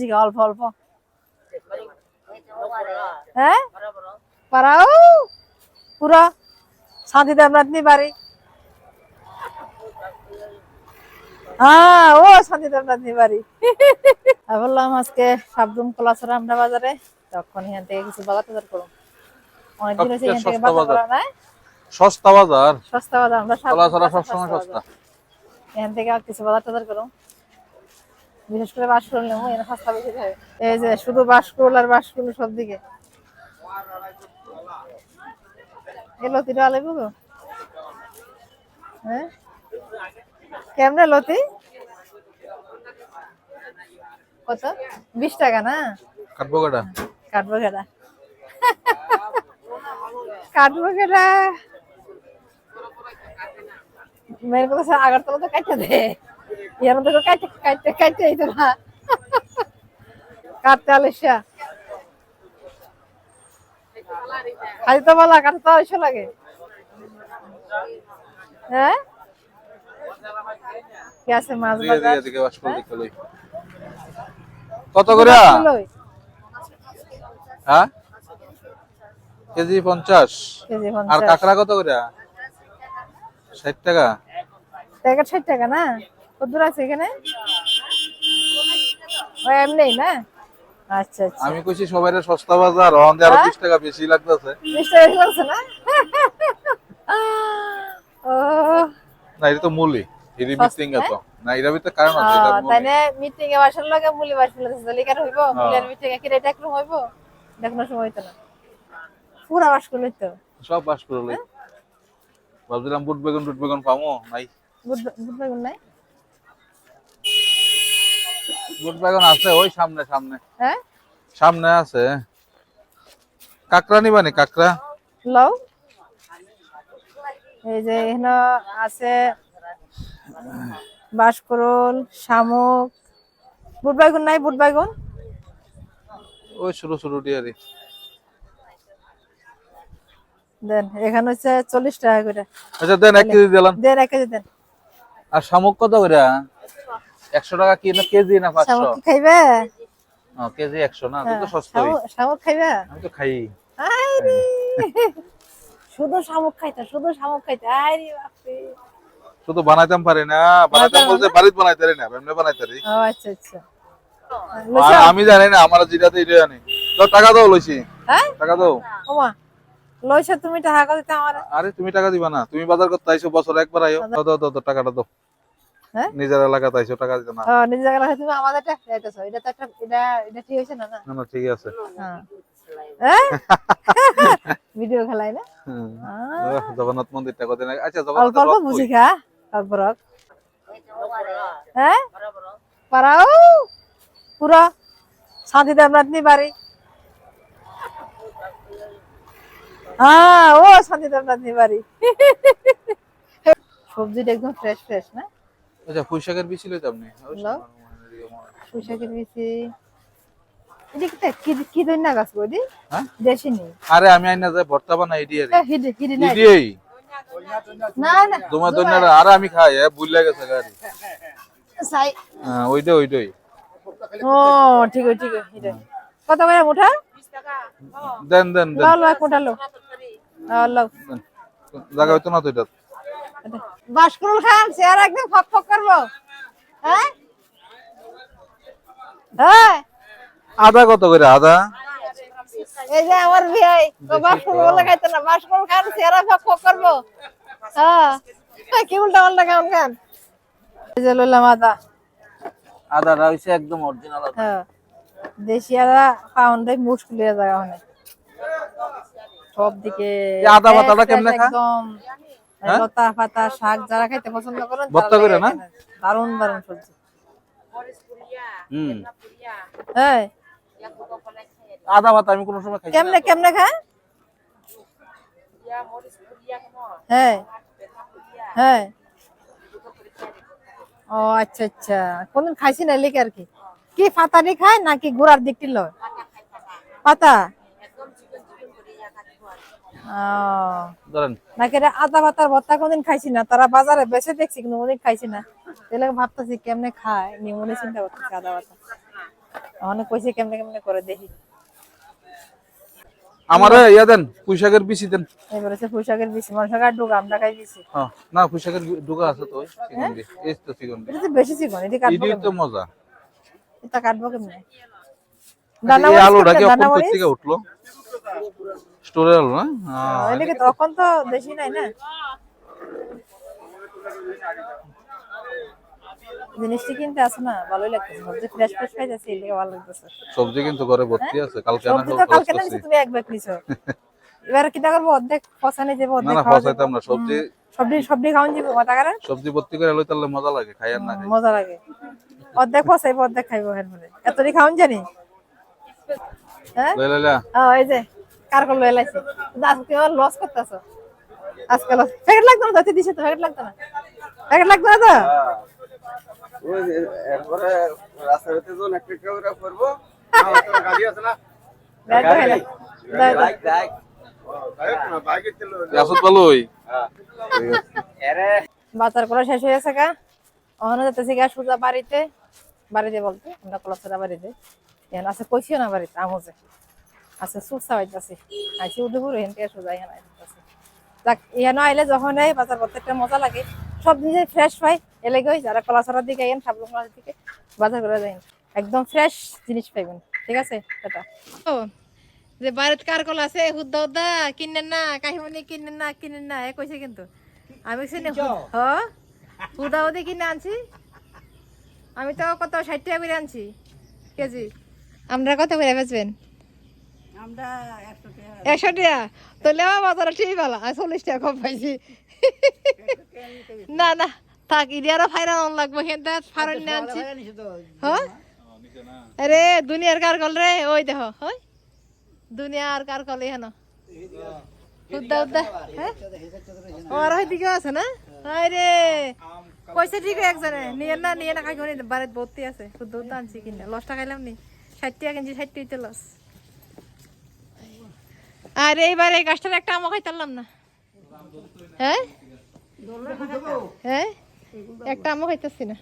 জিগা অল্প অল্প। হ্যাঁ? পারাও। পুরা শান্তি দেবনাথনি বাড়ি। হ্যাঁ ও শান্তি দেবনাথনি বাড়ি। আমি বললাম আজকে সাবদুম কলাছড়া আমরা বাজারে। তখন এখান থেকে কিছু বাজার টাজার করুন। অনেকদিন হয়েছে এখান থেকে সস্তা বাজার। করা নাই। সস্তা বাজার? সস্তা বাজার আমরা কলাছড়া সবসময় সস্তা সস্তা। এখান থেকে আর কিছু বাজার টাজার করুন। বিশেষ করে বাসকুল নেব এখানে সস্তা বেশি থাকে। এই যে শুধু বাসকুল আর বাসকুল সব দিকে। এই লতিটা আলেবো গো হ্যাঁ? কেমনে লতি? কত? বিশ টাকা না? কাটবো কাটা? কাটবো কেটা। কাটবো কেটা। মেয়ের কথা আগরতলা তো কাটতে দে। ইয়ার মধ্যে কাটতে কাটতে কাটতে এই তো না। কাটতে আলিশা খালি তো বলা কাটতে তো আলিশা লাগে। হ্যাঁ? কি আছে মাছ বাজার? কত করে? হ্যাঁ? কেজি পঞ্চাশ। আর কাঁকড়া কত করে? ষাট টাকা ষাট টাকা না? কত দূর আছে এখানে? এমনি না? আচ্ছা আচ্ছা। আমি কইছি সবাই সস্তা বাজার অন আরও বিশ টাকা বেশি লাগতেছে। বেশি লাগছে না? ও। না এটা তো মূলি। এরি মিটিং তো। না এটা ভিতরে কারণ আছে এটা মিটিং এ বাসার লগে মুলি লিকার হইব? মুলির মিটিং এ কি রেট একরকম হইব? দেখনো সময় হইতো না। পুরা বাস করলে তো সব বাস করে লই ভাবছিলাম বুট বেগুন বুট বেগুন পামো নাই। বুধ বেগুন নাই? বুট বেগুন আছে ওই সামনে সামনে। হ্যাঁ? সামনে আছে। কাকড়া নিবানি কাকড়া? লও এই যে এখানে আছে বাসকরল শামুক। বুট বেগুন নাই বুট বেগুন? ওই ছোট ছোট ডিয়ারি। দেন এখানে হচ্ছে চল্লিশ টাকা করে। আচ্ছা দেন এক কেজি দিলাম। দেন এক কেজি দেন। আর শামুক কত করে? একশো টাকা কি না কেজি না পাঁচশো শামুক কি খাইবে? ও, কেজি একশো না তুই তো সস্তা শামুক শামুক খাইবে? আমি তো খাই। আরে শুধু শামুক খাইতা শুধু শামুক খাইতা। আরে বাপরে! শুধু বানাইতাম পারি না বানাইতাম বলতে বাড়িতে না এমনি ও আচ্ছা আচ্ছা। আর আমি জানি না আমার যেটাতে এটা জানি তো টাকা দাও লইছি। হ্যাঁ? টাকা দাও। ওমা লইছো তুমি টাকা দিতে আমার। আরে তুমি টাকা দিবা না তুমি বাজার করতে আইছো বছর একবার আইও। দাও দাও দাও, দাও টাকাটা দাও। হ্যাঁ? নিজের এলাকাতে আইছো টাকা দিতে না। ও নিজে জায়গা তুমি আমাদের টাকা দিতেছো এটা তো একটা এটা এটা ঠিক হয়েছে না না? না না ঠিক আছে। হ্যাঁ। হ্যাঁ? ভিডিও খেলাই না? জগন্নাথ মন্দিরটা কত আচ্ছা অল্প জগন্নাথ অল্প বুঝি খা অল্প রক হ্যাঁ? পারাও! পুরা শান্তি দেবনাথনি বাড়ি হ্যাঁ ও শান্তি দেবনাথনি বাড়ি সবজিটা একদম ফ্রেশ ফ্রেশ না? আচ্ছা পুঁইশাকের বিচি লইতে আপনি। পুঁইশাকের বদি হ্যাঁ? আরে আমি আইনা যাই ভর্তা বানাই না না। তোমার দন্যারা আরে আমি খাই ভুল গেছে গাড়ি। হ্যাঁ ওইটা ওইটাই। ও ঠিক আছে ঠিক কত করে মুঠা? দেন দেন দেন। লাও দেন। জায়গা হইতো না তো এটা বাসকরুল খান চেয়ার একদম ফক ফক করব। হ্যাঁ? হ্যাঁ? আদা কত করে আদা? এই যে আমার ভাই খাইতে না বাসকরুল খান চেয়ার ফক ফক করব। হ্যাঁ? কি উল্টা পাল্টা কেমন খান এই যে লইলাম আদা। আদাটা হইছে একদম অরিজিনাল আদা। হ্যাঁ। দেশি আদা পাউন্ডে মুশকিল হয়ে যায় অনেক। সব দিকে আদা পাতাটা fresh, কেমনে খা? একদম? লতা পাতা শাক যারা খাইতে পছন্দ করেন ভর্তা করে না? এখানে। দারুণ দারুণ সবজি। হুম। হ্যাঁ আদা ভাত আমি কোনো সময় খাই কেমনে কেমনে খায়? হ্যাঁ হ্যাঁ ও আচ্ছা আচ্ছা। কোনদিন খাইছি না লিখে আর কি। কি পাতাটি খায় নাকি গুড়ার দিকটি লয়? পাতা? ধরেন। নাকি আদা পাতার ভর্তা কোনদিন খাইছি না? তারা বাজারে বেছে দেখছি কিন্তু কোনদিন খাইছি না। তাহলে ভাবতেছি কেমনে খায় নিয়ে মনে চিন্তা করতেছি আদা পাতা অনেক পয়সা কেমনে কেমনে করে দেখি। আমারে ইয়া দেন পুঁইশাকের বিচি দেন। এবার বেশি মানুষের আর ডুগা আমরা খাই বেশি হ্যাঁ না পুঁইশাকের ডুগা আছে তো চিকন দিয়ে এই তো চিকন এটা বেশি চিকন এটি কাটবো তো মজা। এটা কাটবো কেমনে? দানা এই মরিচ আলুটা কি কেমনে? দানা অপন মরিচ? থেকে উঠল? স্টোরে আলু না? হ্যাঁ। এদিকে তখন তো বেশি নাই না। জিনিসটি কিনতে আসে না ভালোই লাগতেছে। সবজি ফ্রেশ ফ্রেশ খাইতেছি এদিকে ভালো লাগতেছে। সবজি কিন্তু ঘরে ভর্তি আছে কালকে আনা সবজি তো কালকে না তুমি এক ব্যাগ নিছো। এবার কিটা করব অর্ধেক ফসানে যাব অর্ধেক খাওয়া ফসাইতাম না সবজি সবজি সবজি খাওয়ান যাব মাথা কারণ সবজি ভর্তি করে লই তাহলে মজা লাগে খাই আর না খাই। মজা লাগে। অর্ধেক ফসাইবো অর্ধেক খাইবো এতটি খাওয়ান জানি? হ্যাঁ? এই যে। কার কল এলাইছি আজকে লস করতেছো। আজকে লস প্যাকেট লাগতো না তো? দিছে তো প্যাকেট লাগতো না? প্যাকেট লাগতো না তো? রাস্তার ভিতরে যখন একটা গাড়ি আছে না। বাজার করা শেষ হয়ে গেছে গা। ওখানে যেতেছি গা সোজা বাড়িতে। বাড়িতে বলতে আমরা কলাসরা বাড়িতে। আছে কইছিও না বাড়িতে আমুজে। আছে সুসা হইতাছি আইসি উঠে পুরো এখান থেকে সোজা এখানে আইতাছি যাক এখানে আইলে যখন এই বাজার করতে মজা লাগে। সব জিনিস ফ্রেশ পাই এলে গই যারা কলাসরার দিকে আইন সাবলুং দিকে বাজার করে যাই একদম ফ্রেশ জিনিস পাইবেন ঠিক আছে এটা ও যে বাড়িতে কার কল আছে? হুদ্দা হুদ্দা কিনেন না কাহিমনি কিনেন না কিনেন না এ কইছে কিন্তু। আমি শুনে হ? হুদা হুদি কিনে আনছি? আমি তো কত ষাট টাকা করে আনছি কেজি। আমরা কত করে বেচবেন? একশো টাকা তাহলে আমার বাজারে ঠিক ভালো আমি চল্লিশ টাকা কম পাইছি। না না থাক ইডিয়ারও ফাইরান লাগবো হেনতে ফাইরান নিয়ে আনছি। হ্যাঁ? আরে দুনিয়ার কার কল রে ওই দেখো হয় দুনিয়ার কার কল এখানে উদ্দা উদ্দা হ্যাঁ? আমার ওইদিকেও আছে না? আরে পয়সা ঠিক একজনে নিয়ে না নিয়ে না খাই বাড়িতে ভর্তি আছে। শুদ্ধ উদ্দা আনছি কিনা। লসটা খাইলাম নি। ষাট টাকা কিনছি ষাট টাকা লস। আর এইবার এই গাছটার একটা আমও খাইতারলাম না। হ্যাঁ? হ্যাঁ? একটা আমও খাইতেছি না।